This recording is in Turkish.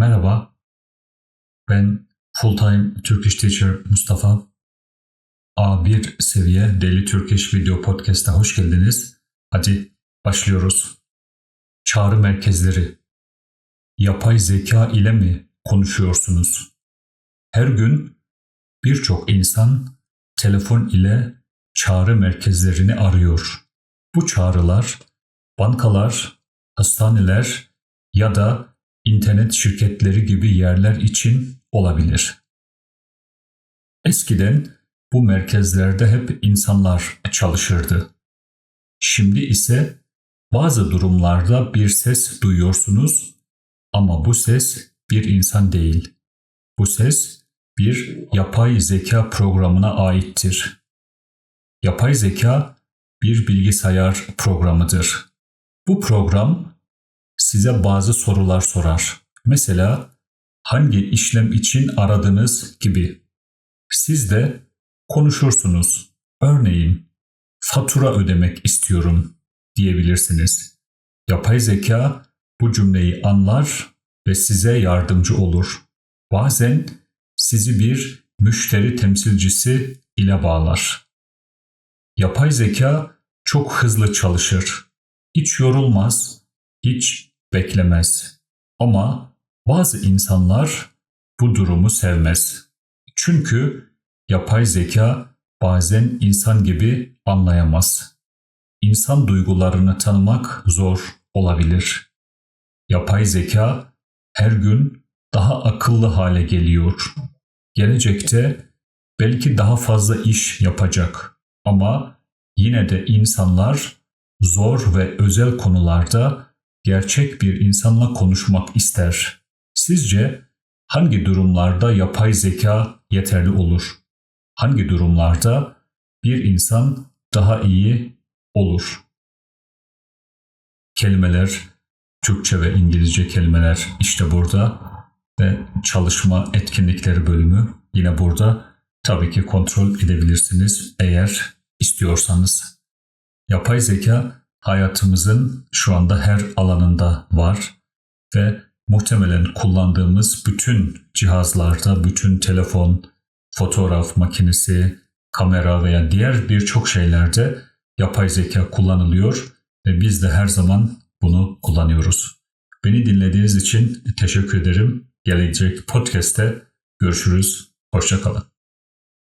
Merhaba, ben Full-Time Turkish Teacher Mustafa. A1 seviye Daily Turkish Video Podcast'a hoş geldiniz. Hadi başlıyoruz. Çağrı merkezleri. Yapay zeka ile mi konuşuyorsunuz? Her gün birçok insan telefon ile çağrı merkezlerini arıyor. Bu çağrılar bankalar, hastaneler ya da internet şirketleri gibi yerler için olabilir. Eskiden bu merkezlerde hep insanlar çalışırdı. Şimdi ise bazı durumlarda bir ses duyuyorsunuz ama bu ses bir insan değil. Bu ses bir yapay zeka programına aittir. Yapay zeka bir bilgisayar programıdır. Bu program size bazı sorular sorar. Mesela hangi işlem için aradınız gibi. Siz de konuşursunuz. Örneğin fatura ödemek istiyorum diyebilirsiniz. Yapay zeka bu cümleyi anlar ve size yardımcı olur. Bazen sizi bir müşteri temsilcisi ile bağlar. Yapay zeka çok hızlı çalışır. Hiç yorulmaz, hiç beklemez. Ama bazı insanlar bu durumu sevmez. Çünkü yapay zeka bazen insan gibi anlayamaz. İnsan duygularını tanımak zor olabilir. Yapay zeka her gün daha akıllı hale geliyor. Gelecekte belki daha fazla iş yapacak ama yine de insanlar zor ve özel konularda gerçek bir insanla konuşmak ister. Sizce hangi durumlarda yapay zeka yeterli olur? Hangi durumlarda bir insan daha iyi olur? Kelimeler, Türkçe ve İngilizce kelimeler işte burada ve çalışma etkinlikleri bölümü yine burada. Tabii ki kontrol edebilirsiniz eğer istiyorsanız. Yapay zeka hayatımızın şu anda her alanında var ve muhtemelen kullandığımız bütün cihazlarda, bütün telefon, fotoğraf makinesi, kamera veya diğer birçok şeylerde yapay zeka kullanılıyor ve biz de her zaman bunu kullanıyoruz. Beni dinlediğiniz için teşekkür ederim. Gelecek podcast'te görüşürüz. Hoşçakalın.